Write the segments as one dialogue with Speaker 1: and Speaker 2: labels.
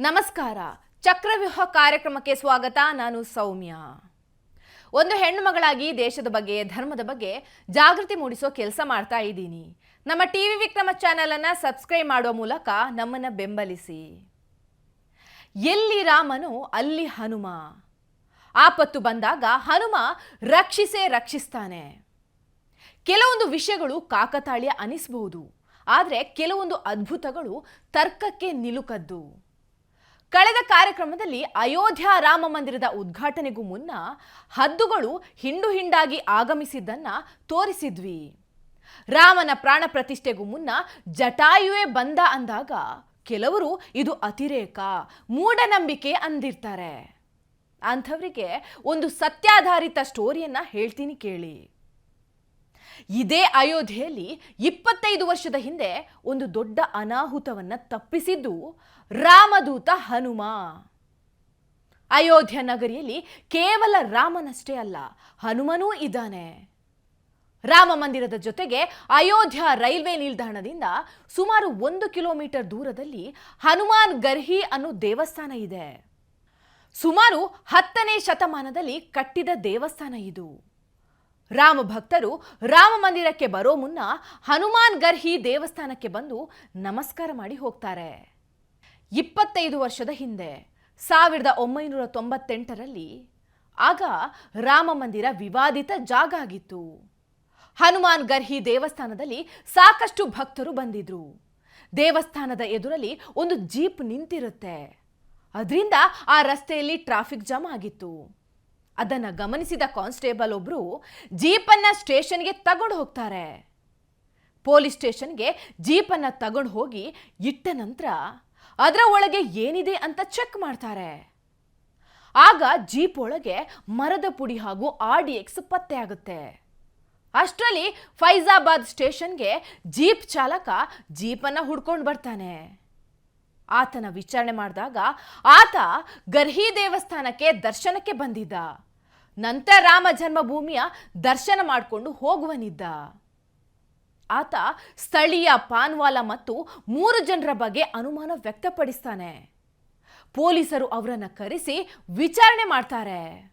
Speaker 1: ನಮಸ್ಕಾರ. ಚಕ್ರವ್ಯೂಹ ಕಾರ್ಯಕ್ರಮಕ್ಕೆ ಸ್ವಾಗತ. ನಾನು ಸೌಮ್ಯ. ಒಂದು ಹೆಣ್ಣು ಮಗಳಾಗಿ ದೇಶದ ಬಗ್ಗೆ, ಧರ್ಮದ ಬಗ್ಗೆ ಜಾಗೃತಿ ಮೂಡಿಸೋ ಕೆಲಸ ಮಾಡ್ತಾ ಇದ್ದೀನಿ. ನಮ್ಮ ಟಿವಿ ವಿಕ್ರಮ ಚಾನೆಲನ್ನು ಸಬ್ಸ್ಕ್ರೈಬ್ ಮಾಡುವ ಮೂಲಕ ನಮ್ಮನ್ನು ಬೆಂಬಲಿಸಿ. ಎಲ್ಲಿ ರಾಮನು, ಅಲ್ಲಿ ಹನುಮ. ಆಪತ್ತು ಬಂದಾಗ ಹನುಮ ರಕ್ಷಿಸೇ ರಕ್ಷಿಸ್ತಾನೆ. ಕೆಲವೊಂದು ವಿಷಯಗಳು ಕಾಕತಾಳೀಯ ಅನಿಸಬಹುದು. ಆದರೆ ಕೆಲವೊಂದು ಅದ್ಭುತಗಳು ತರ್ಕಕ್ಕೆ ನಿಲುಕದ್ದು. ಕಳೆದ ಕಾರ್ಯಕ್ರಮದಲ್ಲಿ ಅಯೋಧ್ಯ ರಾಮ ಮಂದಿರದ ಉದ್ಘಾಟನೆಗೂ ಮುನ್ನ ಹದ್ದುಗಳು ಹಿಂಡು ಹಿಂಡಾಗಿ ಆಗಮಿಸಿದ್ದನ್ನ ತೋರಿಸಿದ್ವಿ. ರಾಮನ ಪ್ರಾಣ ಪ್ರತಿಷ್ಠೆಗೂ ಮುನ್ನ ಜಟಾಯುವೆ ಬಂದ ಅಂದಾಗ ಕೆಲವರು ಇದು ಅತಿರೇಕ, ಮೂಢನಂಬಿಕೆ ಅಂದಿರ್ತಾರೆ. ಅಂಥವರಿಗೆ ಒಂದು ಸತ್ಯಾಧಾರಿತ ಸ್ಟೋರಿಯನ್ನ ಹೇಳ್ತೀನಿ ಕೇಳಿ. ಇದೇ ಅಯೋಧ್ಯೆಯಲ್ಲಿ ಇಪ್ಪತ್ತೈದು ವರ್ಷದ ಹಿಂದೆ ಒಂದು ದೊಡ್ಡ ಅನಾಹುತವನ್ನು ತಪ್ಪಿಸಿದ್ದು ರಾಮದೂತ ಹನುಮ. ಅಯೋಧ್ಯ ನಗರಿಯಲ್ಲಿ ಕೇವಲ ರಾಮನಷ್ಟೇ ಅಲ್ಲ, ಹನುಮನೂ ಇದ್ದಾನೆ. ರಾಮ ಮಂದಿರದ ಜೊತೆಗೆ ಅಯೋಧ್ಯ ರೈಲ್ವೆ ನಿಲ್ದಾಣದಿಂದ ಸುಮಾರು ಒಂದು ಕಿಲೋಮೀಟರ್ ದೂರದಲ್ಲಿ ಹನುಮಾನ್ ಗರ್ಹಿ ಅನ್ನೋ ದೇವಸ್ಥಾನ ಇದೆ. ಸುಮಾರು ಹತ್ತನೇ ಶತಮಾನದಲ್ಲಿ ಕಟ್ಟಿದ ದೇವಸ್ಥಾನ ಇದು. ರಾಮ ಭಕ್ತರು ರಾಮ ಮಂದಿರಕ್ಕೆ ಬರೋ ಮುನ್ನ ಹನುಮಾನ್ ಗರ್ಹಿ ದೇವಸ್ಥಾನಕ್ಕೆ ಬಂದು ನಮಸ್ಕಾರ ಮಾಡಿ ಹೋಗ್ತಾರೆ. ಇಪ್ಪತ್ತೈದು ವರ್ಷದ ಹಿಂದೆ ಸಾವಿರದ ಒಂಬೈನೂರ ತೊಂಬತ್ತೆಂಟರಲ್ಲಿ ಆಗ ರಾಮ ಮಂದಿರ ವಿವಾದಿತ ಜಾಗ ಆಗಿತ್ತು. ಹನುಮಾನ್ ಗರ್ಹಿ ದೇವಸ್ಥಾನದಲ್ಲಿ ಸಾಕಷ್ಟು ಭಕ್ತರು ಬಂದಿದ್ರು. ದೇವಸ್ಥಾನದ ಎದುರಲ್ಲಿ ಒಂದು ಜೀಪ್ ನಿಂತಿರುತ್ತೆ. ಅದರಿಂದ ಆ ರಸ್ತೆಯಲ್ಲಿ ಟ್ರಾಫಿಕ್ ಜಾಮ್ ಆಗಿತ್ತು. ಅದನ್ನ ಗಮನಿಸಿದ ಕಾನ್ಸ್ಟೇಬಲ್ ಒಬ್ರು ಜೀಪನ್ನು ಸ್ಟೇಷನ್ಗೆ ತಗೊಂಡು ಹೋಗ್ತಾರೆ. ಪೊಲೀಸ್ ಸ್ಟೇಷನ್ಗೆ ಜೀಪನ್ನು ತಗೊಂಡು ಹೋಗಿ ಇಟ್ಟ ನಂತರ ಅದರ ಒಳಗೆ ಏನಿದೆ ಅಂತ ಚೆಕ್ ಮಾಡ್ತಾರೆ. ಆಗ ಜೀಪ್ ಒಳಗೆ ಮರದ ಪುಡಿ ಹಾಗೂ ಆರ್ ಡಿ ಪತ್ತೆ ಆಗುತ್ತೆ. ಅಷ್ಟರಲ್ಲಿ ಫೈಜಾಬಾದ್ ಸ್ಟೇಷನ್ಗೆ ಜೀಪ್ ಚಾಲಕ ಜೀಪನ್ನು ಹುಡ್ಕೊಂಡು ಬರ್ತಾನೆ. ಆತನ ವಿಚಾರಣೆ ಮಾಡಿದಾಗ ಆತ ಗರ್ಹಿ ದೇವಸ್ಥಾನಕ್ಕೆ ದರ್ಶನಕ್ಕೆ ಬಂದಿದ್ದ. ನಂತರ ರಾಮ ಜನ್ಮಭೂಮಿಯ ದರ್ಶನ ಮಾಡಿಕೊಂಡು ಹೋಗುವನಿದ್ದ. ಆತ ಸ್ಥಳೀಯ ಪಾನ್ವಾಲ ಮತ್ತು ಮೂರು ಜನರ ಬಗ್ಗೆ ಅನುಮಾನ ವ್ಯಕ್ತಪಡಿಸ್ತಾನೆ. ಪೊಲೀಸರು ಅವರನ್ನು ಕರೆಸಿ ವಿಚಾರಣೆ ಮಾಡ್ತಾರೆ.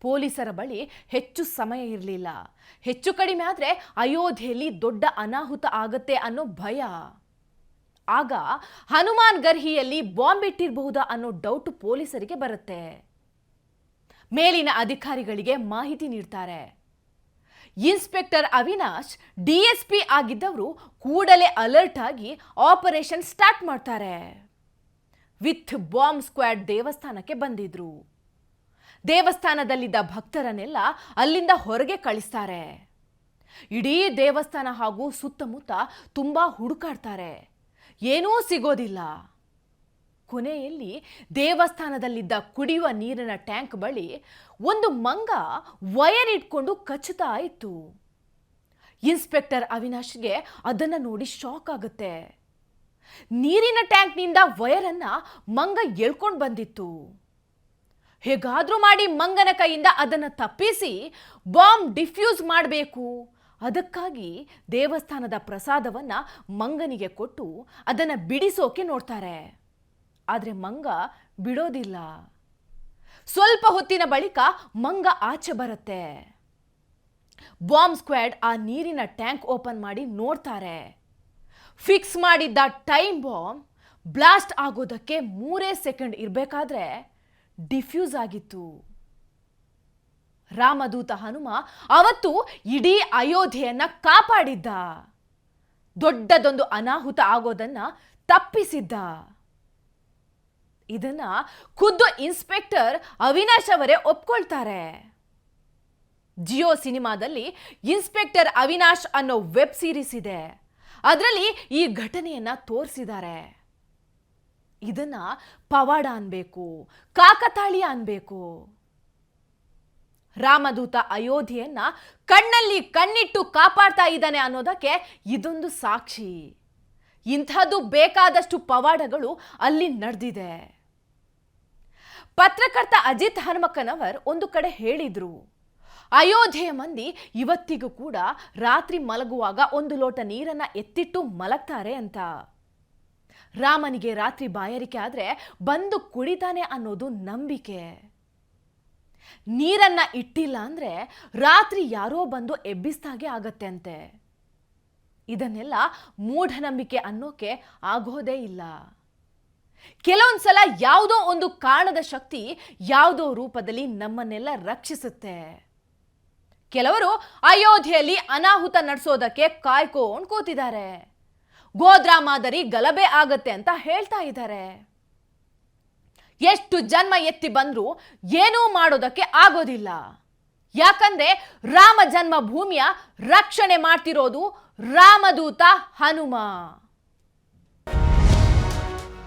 Speaker 1: ಪೊಲೀಸರ ಬಳಿ ಹೆಚ್ಚು ಸಮಯ ಇರಲಿಲ್ಲ. ಹೆಚ್ಚು ಕಡಿಮೆ ಆದರೆ ಅಯೋಧ್ಯೆಯಲ್ಲಿ ದೊಡ್ಡ ಅನಾಹುತ ಆಗತ್ತೆ ಅನ್ನೋ ಭಯ. ಆಗ ಹನುಮಾನ್ ಗರ್ಹಿಯಲ್ಲಿ ಬಾಂಬ್ ಇಟ್ಟಿರಬಹುದಾ ಅನ್ನೋ ಡೌಟ್ ಪೊಲೀಸರಿಗೆ ಬರುತ್ತೆ. ಮೇಲಿನ ಅಧಿಕಾರಿಗಳಿಗೆ ಮಾಹಿತಿ ನೀಡ್ತಾರೆ. ಇನ್ಸ್ಪೆಕ್ಟರ್ ಅವಿನಾಶ್ ಡಿಎಸ್ಪಿ ಆಗಿದ್ದವರು ಕೂಡಲೇ ಅಲರ್ಟ್ ಆಗಿ ಆಪರೇಷನ್ ಸ್ಟಾರ್ಟ್ ಮಾಡ್ತಾರೆ. ವಿತ್ ಬಾಂಬ್ ಸ್ಕ್ವಾಡ್ ದೇವಸ್ಥಾನಕ್ಕೆ ಬಂದಿದ್ರು. ದೇವಸ್ಥಾನದಲ್ಲಿದ್ದ ಭಕ್ತರನ್ನೆಲ್ಲ ಅಲ್ಲಿಂದ ಹೊರಗೆ ಕಳಿಸ್ತಾರೆ. ಇಡೀ ದೇವಸ್ಥಾನ ಹಾಗೂ ಸುತ್ತಮುತ್ತ ತುಂಬಾ ಹುಡುಕಾಡ್ತಾರೆ. ಏನೂ ಸಿಗೋದಿಲ್ಲ. ಕೊನೆಯಲ್ಲಿ ದೇವಸ್ಥಾನದಲ್ಲಿದ್ದ ಕುಡಿಯುವ ನೀರಿನ ಟ್ಯಾಂಕ್ ಬಳಿ ಒಂದು ಮಂಗ ವಯರ್ ಇಟ್ಕೊಂಡು ಕಚ್ಚುತ್ತಾ ಇತ್ತು. ಇನ್ಸ್ಪೆಕ್ಟರ್ ಅವಿನಾಶ್ಗೆ ಅದನ್ನು ನೋಡಿ ಶಾಕ್ ಆಗುತ್ತೆ. ನೀರಿನ ಟ್ಯಾಂಕ್ನಿಂದ ವಯರನ್ನು ಮಂಗ ಎಳ್ಕೊಂಡು ಬಂದಿತ್ತು. ಹೇಗಾದರೂ ಮಾಡಿ ಮಂಗನ ಕೈಯಿಂದ ಅದನ್ನು ತಪ್ಪಿಸಿ ಬಾಂಬ್ ಡಿಫ್ಯೂಸ್ ಮಾಡಬೇಕು. ಅದಕ್ಕಾಗಿ ದೇವಸ್ಥಾನದ ಪ್ರಸಾದವನ್ನು ಮಂಗನಿಗೆ ಕೊಟ್ಟು ಅದನ್ನು ಬಿಡಿಸೋಕೆ ನೋಡ್ತಾರೆ. ಆದರೆ ಮಂಗ ಬಿಡೋದಿಲ್ಲ. ಸ್ವಲ್ಪ ಹೊತ್ತಿನ ಬಳಿಕ ಮಂಗ ಆಚೆ ಬರುತ್ತೆ. ಬಾಂಬ್ ಸ್ಕ್ವಾಡ್ ಆ ನೀರಿನ ಟ್ಯಾಂಕ್ ಓಪನ್ ಮಾಡಿ ನೋಡ್ತಾರೆ. ಫಿಕ್ಸ್ ಮಾಡಿದ್ದ ಟೈಮ್ ಬಾಂಬ್ ಬ್ಲಾಸ್ಟ್ ಆಗೋದಕ್ಕೆ ಮೂರೇ ಸೆಕೆಂಡ್ ಇರಬೇಕಾದ್ರೆ ಡಿಫ್ಯೂಸ್ ಆಗಿತ್ತು. ರಾಮದೂತ ಹನುಮ ಅವತ್ತು ಇಡೀ ಅಯೋಧ್ಯೆಯನ್ನು ಕಾಪಾಡಿದ್ದ. ದೊಡ್ಡದೊಂದು ಅನಾಹುತ ಆಗೋದನ್ನ ತಪ್ಪಿಸಿದ್ದ. ಇದನ್ನ ಖುದ್ದು ಇನ್ಸ್ಪೆಕ್ಟರ್ ಅವಿನಾಶ್ ಅವರೇ ಒಪ್ಕೊಳ್ತಾರೆ. ಜಿಯೋ ಸಿನಿಮಾದಲ್ಲಿ ಇನ್ಸ್ಪೆಕ್ಟರ್ ಅವಿನಾಶ್ ಅನ್ನೋ ವೆಬ್ ಸೀರೀಸ್ ಇದೆ. ಅದರಲ್ಲಿ ಈ ಘಟನೆಯನ್ನ ತೋರಿಸಿದ್ದಾರೆ. ಇದನ್ನ ಪವಾಡ ಅನ್ಬೇಕು ಕಾಕತಾಳಿ ಅನ್ಬೇಕು. ರಾಮದೂತ ಅಯೋಧ್ಯೆಯನ್ನ ಕಣ್ಣಲ್ಲಿ ಕಣ್ಣಿಟ್ಟು ಕಾಪಾಡ್ತಾ ಇದ್ದಾನೆ ಅನ್ನೋದಕ್ಕೆ ಇದೊಂದು ಸಾಕ್ಷಿ. ಇಂಥದ್ದು ಬೇಕಾದಷ್ಟು ಪವಾಡಗಳು ಅಲ್ಲಿ ನಡೆದಿದೆ. ಪತ್ರಕರ್ತ ಅಜಿತ್ ಹನುಮಕ್ಕನವರ್ ಒಂದು ಕಡೆ ಹೇಳಿದ್ರು. ಅಯೋಧ್ಯೆಯ ಮಂದಿ ಇವತ್ತಿಗೂ ಕೂಡ ರಾತ್ರಿ ಮಲಗುವಾಗ ಒಂದು ಲೋಟ ನೀರನ್ನ ಎತ್ತಿಟ್ಟು ಮಲಗ್ತಾರೆ ಅಂತ. ರಾಮನಿಗೆ ರಾತ್ರಿ ಬಾಯಾರಿಕೆ ಆದರೆ ಬಂದು ಕುಡಿತಾನೆ ಅನ್ನೋದು ನಂಬಿಕೆ. ನೀರನ್ನ ಇಟ್ಟಿಲ್ಲ ಅಂದ್ರೆ ರಾತ್ರಿ ಯಾರೋ ಬಂದು ಎಬ್ಬಿಸ್ದಾಗೆ ಆಗತ್ತೆ ಅಂತೆ. ಇದನ್ನೆಲ್ಲ ಮೂಢನಂಬಿಕೆ ಅನ್ನೋಕೆ ಆಗೋದೇ ಇಲ್ಲ. ಕೆಲವೊಂದ್ಸಲ ಯಾವುದೋ ಒಂದು ಕಾರಣದ ಶಕ್ತಿ ಯಾವುದೋ ರೂಪದಲ್ಲಿ ನಮ್ಮನ್ನೆಲ್ಲ ರಕ್ಷಿಸುತ್ತೆ. ಕೆಲವರು ಅಯೋಧ್ಯೆಯಲ್ಲಿ ಅನಾಹುತ ನಡೆಸೋದಕ್ಕೆ ಕಾಯ್ಕೊಂಡು ಕೂತಿದ್ದಾರೆ. ಗೋದ್ರಾ ಮಾದರಿ ಗಲಭೆ ಆಗತ್ತೆ ಅಂತ ಹೇಳ್ತಾ ಇದ್ದಾರೆ. ಎಷ್ಟು ಜನ್ಮ ಎತ್ತಿ ಬಂದ್ರೂ ಏನೂ ಮಾಡೋದಕ್ಕೆ ಆಗೋದಿಲ್ಲ. ಯಾಕಂದ್ರೆ ರಾಮ ಜನ್ಮ ಭೂಮಿಯ ರಕ್ಷಣೆ ಮಾಡ್ತಿರೋದು ರಾಮದೂತ ಹನುಮ.